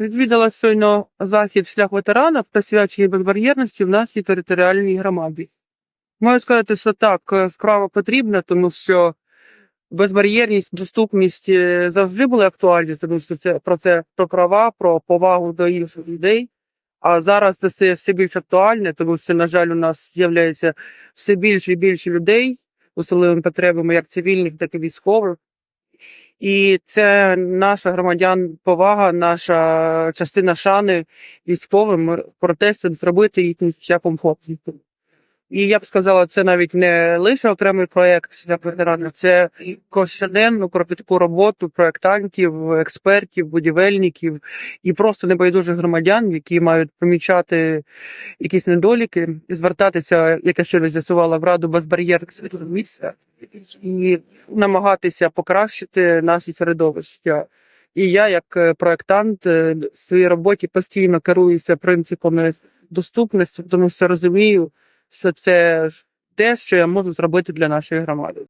Відвідала щойно захід шлях ветерана та свячення безбар'єрності в нашій територіальній громаді. Можу сказати, що так, е, справа потрібна, тому що безбар'єрність, доступність е, завжди були актуальні, тому що це про це про права, про повагу до інших людей. А зараз це стає все більш актуальне, тому що, на жаль, у нас з'являється все більше і більше людей особливими потребами, як цивільних, так і військових. І це наша громадян повага, наша частина шани військовим протестом зробити їхнім шляхом комфортним. І я б сказала, це навіть не лише окремий проєкт для ветеранів, це щоденну кропітку роботу проєктантів, експертів, будівельників і просто небайдужих громадян, які мають помічати якісь недоліки, і звертатися, як я ще з'ясувала, в раду безбар'єрних місця і намагатися покращити наше середовище. І я, як е, проєктант, е, в своїй роботі постійно керуюся принципами доступності, тому що розумію, що це те, що я можу зробити для нашої громади.